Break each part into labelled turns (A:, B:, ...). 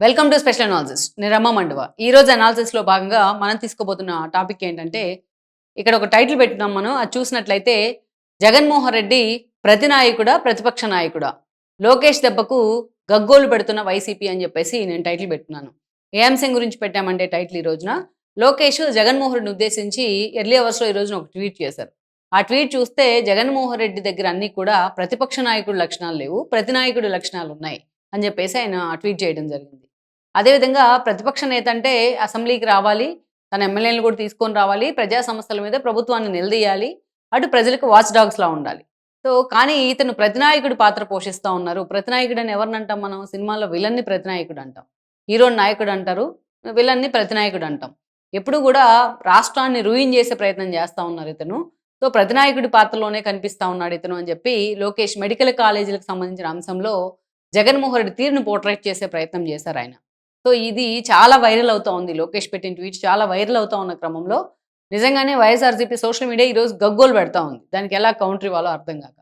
A: Welcome to special analysis నేను రమ్మ మండువ. ఈ రోజు లో భాగంగా మనం తీసుకోబోతున్న టాపిక్ ఏంటంటే ఇక్కడ ఒక టైటిల్ పెట్టినాం మనం. అది చూసినట్లయితే జగన్మోహన్ రెడ్డి ప్రతినాయకుడా ప్రతిపక్ష నాయకుడా? లోకేష్ దెబ్బకు గగ్గోలు పెడుతున్న వైసీపీ అని చెప్పేసి నేను టైటిల్ పెట్టున్నాను ఏ అంశం గురించి పెట్టామంటే టైటిల్ ఈ రోజున? లోకేష్ జగన్మోహన్ రెడ్డిని ఉద్దేశించి ఎర్లీ అవర్స్లో ఈ రోజున ఒక ట్వీట్ చేశారు. ఆ ట్వీట్ చూస్తే జగన్మోహన్ రెడ్డి దగ్గర అన్ని కూడా ప్రతిపక్ష నాయకుడు లక్షణాలు లేవు ప్రతినాయకుడి లక్షణాలు ఉన్నాయి అని చెప్పేసి ఆయన ట్వీట్ చేయడం జరిగింది. అదేవిధంగా ప్రతిపక్ష నేత అంటే అసెంబ్లీకి రావాలి తన ఎమ్మెల్యేలు కూడా తీసుకొని రావాలి ప్రజా సంస్థల మీద ప్రభుత్వాన్ని నిలదీయాలి అటు ప్రజలకు వాచ్ డాగ్స్ లా ఉండాలి. సో కానీ ఇతను ప్రతినాయకుడి పాత్ర పోషిస్తూ ఉన్నారు. ప్రతినాయకుడు అని ఎవరిని అంటాం మనం? సినిమాలో విలన్ని ప్రతినాయకుడు అంటాం. హీరో నాయకుడు అంటారు విలన్ని ప్రతినాయకుడు అంటాం. ఎప్పుడు కూడా రాష్ట్రాన్ని రూయిన్ చేసే ప్రయత్నం చేస్తూ ఉన్నారు ఇతను. సో ప్రతినాయకుడి పాత్రలోనే కనిపిస్తా ఉన్నాడు ఇతను అని చెప్పి లోకేష్ మెడికల్ కాలేజీలకు సంబంధించిన అంశంలో జగన్మోహన్ రెడ్డి తీరును పోర్ట్రేట్ చేసే ప్రయత్నం చేశారు ఆయన. సో ఇది చాలా వైరల్ అవుతా ఉంది. లోకేష్ పెట్టిన ట్వీట్ చాలా వైరల్ అవుతా ఉన్న క్రమంలో. నిజంగానే వైఎస్ఆర్సీపీ సోషల్ మీడియా ఈరోజు గగ్గోలు పెడతా ఉంది. దానికి ఎలా కౌంటర్ ఇవ్వాలో అర్థం కాక.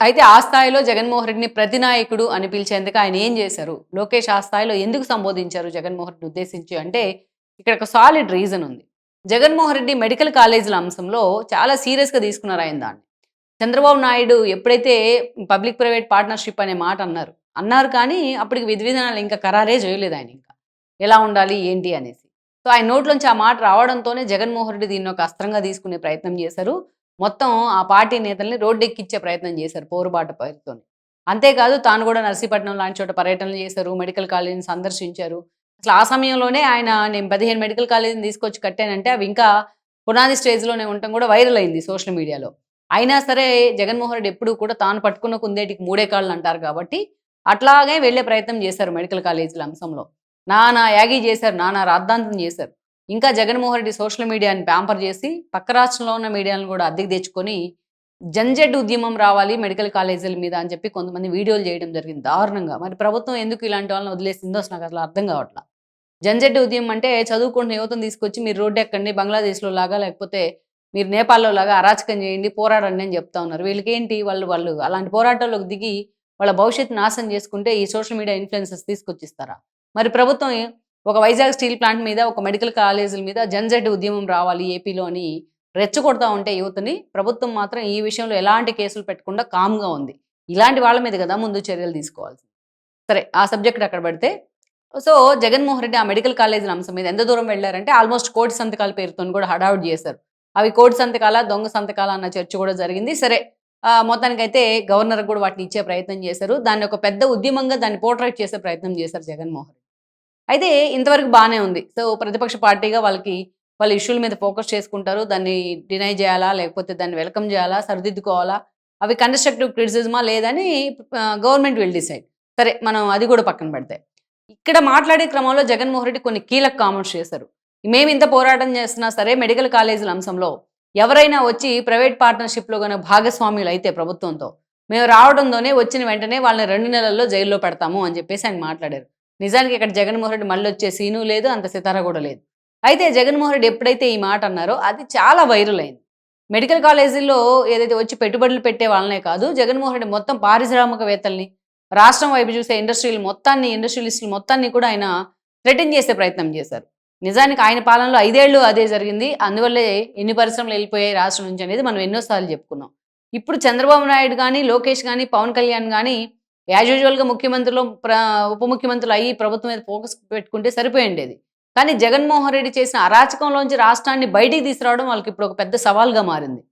A: అయితే ఆ స్థాయిలో జగన్మోహన్ రెడ్డిని ప్రతినాయకుడు అని పిలిచేందుకు ఆయన ఏం చేశారు? లోకేష్ ఆ స్థాయిలో ఎందుకు సంబోధించారు జగన్మోహన్ రెడ్డి ఉద్దేశించి అంటే ఇక్కడ ఒక సాలిడ్ రీజన్ ఉంది. జగన్మోహన్ రెడ్డి మెడికల్ కాలేజీల అంశంలో చాలా సీరియస్గా తీసుకున్నారు ఆయన దాన్ని. చంద్రబాబు నాయుడు ఎప్పుడైతే పబ్లిక్ ప్రైవేట్ పార్ట్నర్షిప్ అనే మాట అన్నారు అన్నారు కానీ అప్పటికి విధి విధానాలు ఇంకా ఖరారే చేయలేదు ఆయన ఇంకా. ఎలా ఉండాలి ఏంటి అనేసి. సో ఆయన నోట్లోంచి ఆ మాట రావడంతోనే జగన్మోహన్ రెడ్డి దీన్ని ఒక అస్త్రంగా తీసుకునే ప్రయత్నం చేశారు. మొత్తం ఆ పార్టీ నేతల్ని రోడ్డెక్కిచ్చే ప్రయత్నం చేశారు పోరుబాట పేరుతో అంతేకాదు తాను కూడా నర్సీపట్నం లాంటి చోట పర్యటనలు చేశారు మెడికల్ కాలేజీని సందర్శించారు. అసలు ఆ సమయంలోనే ఆయన నేను పదిహేను మెడికల్ కాలేజీని తీసుకొచ్చి కట్టానంటే అవి ఇంకా పునాది స్టేజ్లోనే ఉండటం కూడా వైరల్ అయింది సోషల్ మీడియాలో. అయినా సరే జగన్మోహన్ రెడ్డి ఎప్పుడు కూడా తాను పట్టుకున్న కుందేటికి మూడే కాళ్ళు అంటారు కాబట్టి అట్లాగే వెళ్ళే ప్రయత్నం చేశారు మెడికల్ కాలేజీల అంశంలో. నానా యాగి చేశారు నానా రాద్ధాంతం చేశారు. ఇంకా జగన్మోహన్ రెడ్డి సోషల్ మీడియాని ప్యాంపర్ చేసి పక్క రాష్ట్రంలో ఉన్న మీడియాను కూడా అద్దెకి తెచ్చుకొని జంజెడ్ ఉద్యమం రావాలి మెడికల్ కాలేజీల మీద అని చెప్పి కొంతమంది వీడియోలు చేయడం జరిగింది. దారుణంగా. మరి ప్రభుత్వం ఎందుకు ఇలాంటి వాళ్ళని వదిలేసిందో నాకు అసలు అర్థం కావట్లా. జంజెడ్ ఉద్యమం అంటే చదువుకుంటున్న యువతను తీసుకొచ్చి మీరు రోడ్డు ఎక్కండి బంగ్లాదేశ్లో లాగా లేకపోతే మీరు నేపాల్లో లాగా అరాచకం చేయండి పోరాడండి అని చెప్తా ఉన్నారు. వీళ్ళకేంటి? వాళ్ళు వాళ్ళు అలాంటి పోరాటాల్లోకి దిగి వాళ్ళ భవిష్యత్తు నాశనం చేసుకుంటే ఈ సోషల్ మీడియా ఇన్ఫ్లుయెన్సెస్ తీసుకొచ్చిస్తారా? మరి ప్రభుత్వం ఒక వైజాగ్ స్టీల్ ప్లాంట్ మీద ఒక మెడికల్ కాలేజీల మీద జన్జెడ్ ఉద్యమం రావాలి ఏపీలో అని రెచ్చగొడతా ఉంటే యువతని ప్రభుత్వం మాత్రం ఈ విషయంలో ఎలాంటి కేసులు పెట్టకుండా కామ్గా ఉంది. ఇలాంటి వాళ్ళ మీద కదా ముందు చర్యలు తీసుకోవాల్సింది. సరే ఆ సబ్జెక్ట్ అక్కడ పెడితే సో జగన్మోహన్ రెడ్డి ఆ మెడికల్ కాలేజీల అంశం మీద ఎంత దూరం వెళ్ళారంటే ఆల్మోస్ట్ కోటి సంతకాల పేరుతో కూడా హడావుడ్ చేశారు. అవి కోటి సంతకాల దొంగ సంతకాల అన్న చర్చ కూడా జరిగింది. సరే మొత్తానికైతే గవర్నర్ కూడా వాటిని ఇచ్చే ప్రయత్నం చేశారు. దాన్ని ఒక పెద్ద ఉద్యమంగా దాన్ని పోర్ట్రేట్ చేసే ప్రయత్నం చేశారు జగన్మోహన్ అయితే ఇంతవరకు బాగానే ఉంది. సో ప్రతిపక్ష పార్టీగా వాళ్ళకి వాళ్ళ ఇష్యూల మీద ఫోకస్ చేసుకుంటారు. దాన్ని డినై చేయాలా లేకపోతే దాన్ని వెల్కమ్ చేయాలా సరిదిద్దుకోవాలా అవి కన్స్ట్రక్టివ్ క్రిటిసిజమా లేదని గవర్నమెంట్ విల్ డిసైడ్ సరే మనం అది కూడా పక్కన పెడతాయి. ఇక్కడ మాట్లాడే క్రమంలో జగన్మోహన్ రెడ్డి కొన్ని కీలక కామెంట్స్ చేశారు. మేము ఇంత పోరాటం చేస్తున్నా సరే మెడికల్ కాలేజీల అంశంలో ఎవరైనా వచ్చి ప్రైవేట్ పార్ట్నర్షిప్లో కానీ భాగస్వామ్యులు అయితే ప్రభుత్వంతో మేము రావడంతోనే వచ్చిన వెంటనే వాళ్ళని రెండు నెలల్లో జైల్లో పెడతాము అని చెప్పేసి ఆయన మాట్లాడారు. నిజానికి ఇక్కడ జగన్మోహన్ రెడ్డి మళ్ళీ వచ్చే సీను లేదు అంత సితార కూడా లేదు. అయితే జగన్మోహన్ రెడ్డి ఎప్పుడైతే ఈ మాట అన్నారో అది చాలా వైరల్ అయింది. మెడికల్ కాలేజీల్లో ఏదైతే వచ్చి పెట్టుబడులు పెట్టే వాళ్ళనే కాదు జగన్మోహన్ రెడ్డి మొత్తం పారిశ్రామికవేత్తల్ని రాష్ట్రం వైపు చూసే ఇండస్ట్రీలు మొత్తాన్ని ఇండస్ట్రియలిస్టులు మొత్తాన్ని కూడా ఆయన థ్రెటన్ చేసే ప్రయత్నం చేశారు. నిజానికి ఆయన పాలనలో ఐదేళ్ళు అదే జరిగింది. అందువల్లే ఎన్ని పరిశ్రమలు వెళ్ళిపోయాయి రాష్ట్రం నుంచి అనేది మనం ఎన్నోసార్లు చెప్పుకున్నాం. ఇప్పుడు చంద్రబాబు నాయుడు కానీ లోకేష్ కానీ పవన్ కళ్యాణ్ కానీ యాజ్ యూజువల్గా ముఖ్యమంత్రులు ప్ర ఉప ముఖ్యమంత్రులు అయ్యి ప్రభుత్వం మీద ఫోకస్ పెట్టుకుంటే సరిపోయిండేది కానీ జగన్మోహన్ రెడ్డి చేసిన అరాచకంలోంచి రాష్ట్రాన్ని బయటికి తీసుకురావడం వాళ్ళకి ఇప్పుడు ఒక పెద్ద సవాల్గా మారింది.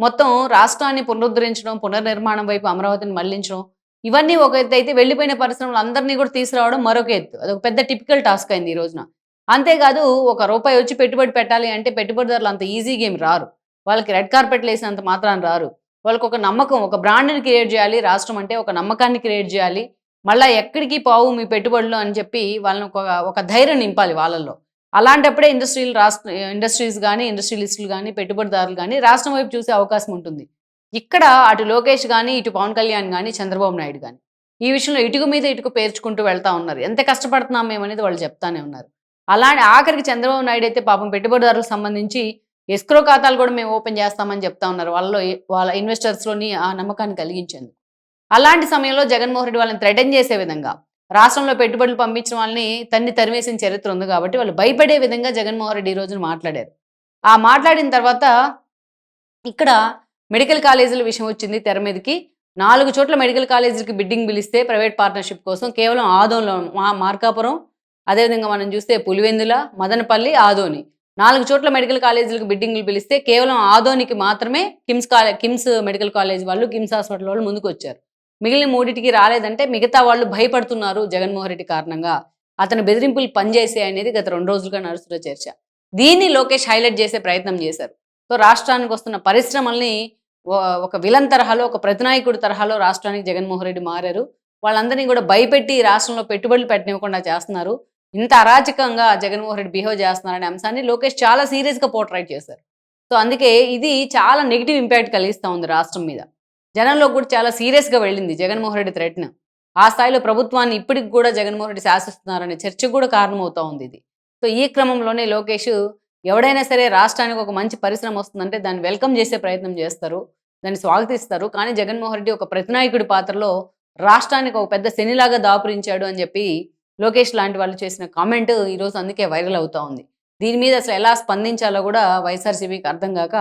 A: మొత్తం రాష్ట్రాన్ని పునరుద్ధరించడం పునర్నిర్మాణం వైపు అమరావతిని మళ్ళించడం ఇవన్నీ ఒక ఎత్తు అయితే వెళ్ళిపోయిన పరిశ్రమలు అందరినీ కూడా తీసుకురావడం మరొక ఎత్తు. అదొక పెద్ద టిపికల్ టాస్క్ అయింది ఈ రోజున. అంతేకాదు ఒక రూపాయి వచ్చి పెట్టుబడి పెట్టాలి అంటే పెట్టుబడిదారులు అంత ఈజీగా ఏమి రారు. వాళ్ళకి రెడ్ కార్పెట్ వేసినంత మాత్రాన రారు. వాళ్ళకి ఒక నమ్మకం ఒక బ్రాండ్ని క్రియేట్ చేయాలి రాష్ట్రం అంటే ఒక నమ్మకాన్ని క్రియేట్ చేయాలి. మళ్ళీ ఎక్కడికి పావు మీ పెట్టుబడులు అని చెప్పి వాళ్ళని ఒక ఒక ధైర్యం నింపాలి వాళ్ళల్లో. అలాంటప్పుడే ఇండస్ట్రియల్ రాష్ట్ర ఇండస్ట్రీస్ కానీ ఇండస్ట్రియలిస్టులు కానీ పెట్టుబడిదారులు కానీ రాష్ట్రం వైపు చూసే అవకాశం ఉంటుంది. ఇక్కడ అటు లోకేష్ కానీ ఇటు పవన్ కళ్యాణ్ కానీ చంద్రబాబు నాయుడు కానీ ఈ విషయంలో ఇటుక మీద ఇటుక పేర్చుకుంటూ వెళ్తా ఉన్నారు. ఎంత కష్టపడుతున్నాం మేము అనేది వాళ్ళు చెప్తానే ఉన్నారు. అలాంటి ఆఖరికి చంద్రబాబు నాయుడు అయితే పాపం పెట్టుబడిదారులకు సంబంధించి ఎస్క్రో ఖాతాలు కూడా మేము ఓపెన్ చేస్తామని చెప్తా ఉన్నారు. వాళ్ళలో వాళ్ళ ఇన్వెస్టర్స్లోని ఆ నమ్మకాన్ని కలిగించేందుకు. అలాంటి సమయంలో జగన్మోహన్ రెడ్డి వాళ్ళని థ్రెటన్ చేసే విధంగా రాష్ట్రంలో పెట్టుబడులు పంపించిన వాళ్ళని తన్ని తరివేసిన చరిత్ర ఉంది కాబట్టి వాళ్ళు భయపడే విధంగా జగన్మోహన్ రెడ్డి ఈ రోజున మాట్లాడారు. ఆ మాట్లాడిన తర్వాత ఇక్కడ మెడికల్ కాలేజీల విషయం వచ్చింది తెర మీదకి. నాలుగు చోట్ల మెడికల్ కాలేజీలకి బిడ్డింగ్ పిలిస్తే ప్రైవేట్ పార్ట్నర్షిప్ కోసం కేవలం ఆదోన్లో మా మార్కాపురం అదేవిధంగా మనం చూస్తే పులివెందుల మదనపల్లి ఆదోని. నాలుగు చోట్ల మెడికల్ కాలేజీలకు బిడ్డింగ్లు పిలిస్తే కేవలం ఆదోనికి మాత్రమే కిమ్స్ కాలే కిమ్స్ మెడికల్ కాలేజ్ వాళ్ళు కిమ్స్ హాస్పిటల్ వాళ్ళు ముందుకు వచ్చారు మిగిలిన మూడింటికి రాలేదంటే మిగతా వాళ్ళు భయపడుతున్నారు జగన్మోహన్ రెడ్డి కారణంగా. అతని బెదిరింపులు పనిచేసే అనేది గత రెండు రోజులుగా నడుస్తున్న చర్చ. దీన్ని లోకేష్ హైలైట్ చేసే ప్రయత్నం చేశారు. సో రాష్ట్రానికి వస్తున్న పరిశ్రమల్ని ఒక విలన్ తరహాలో ఒక ప్రతినాయకుడి తరహాలో రాష్ట్రానికి జగన్మోహన్ రెడ్డి మారారు. వాళ్ళందరినీ కూడా భయపెట్టి రాష్ట్రంలో పెట్టుబడులు పెట్టనివ్వకుండా చేస్తున్నారు. ఇంత అరాచకంగా జగన్మోహన్ రెడ్డి బిహేవ్ చేస్తున్నారనే అంశాన్ని లోకేష్ చాలా సీరియస్గా పోర్ట్రైట్ చేశారు. సో అందుకే ఇది చాలా నెగిటివ్ ఇంపాక్ట్ కలిగిస్తూ ఉంది రాష్ట్రం మీద. జనంలో కూడా చాలా సీరియస్గా వెళ్ళింది జగన్మోహన్ రెడ్డి థ్రెట్న ఆ స్థాయిలో ప్రభుత్వాన్ని ఇప్పటికి కూడా జగన్మోహన్ రెడ్డి శాసిస్తున్నారనే చర్చకు కూడా కారణమవుతా ఉంది ఇది. సో ఈ క్రమంలోనే లోకేష్ ఎవడైనా సరే రాష్ట్రానికి ఒక మంచి పరిశ్రమ వస్తుందంటే దాన్ని వెల్కమ్ చేసే ప్రయత్నం చేస్తారు. దాన్ని స్వాగతిస్తారు. కానీ జగన్మోహన్ రెడ్డి ఒక ప్రతినాయకుడి పాత్రలో రాష్ట్రానికి ఒక పెద్ద శనిలాగా దాపురించాడు అని చెప్పి లోకేష్ లాంటి వాళ్ళు చేసిన కామెంట్ ఈరోజు అందుకే వైరల్ అవుతా ఉంది. దీని మీద అసలు ఎలా స్పందించాలో కూడా వైఎస్ఆర్సీపీకి అర్థం కాక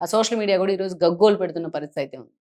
A: ఆ సోషల్ మీడియా కూడా ఈరోజు గగ్గోలు పెడుతున్న పరిస్థితి అయితే ఉంది.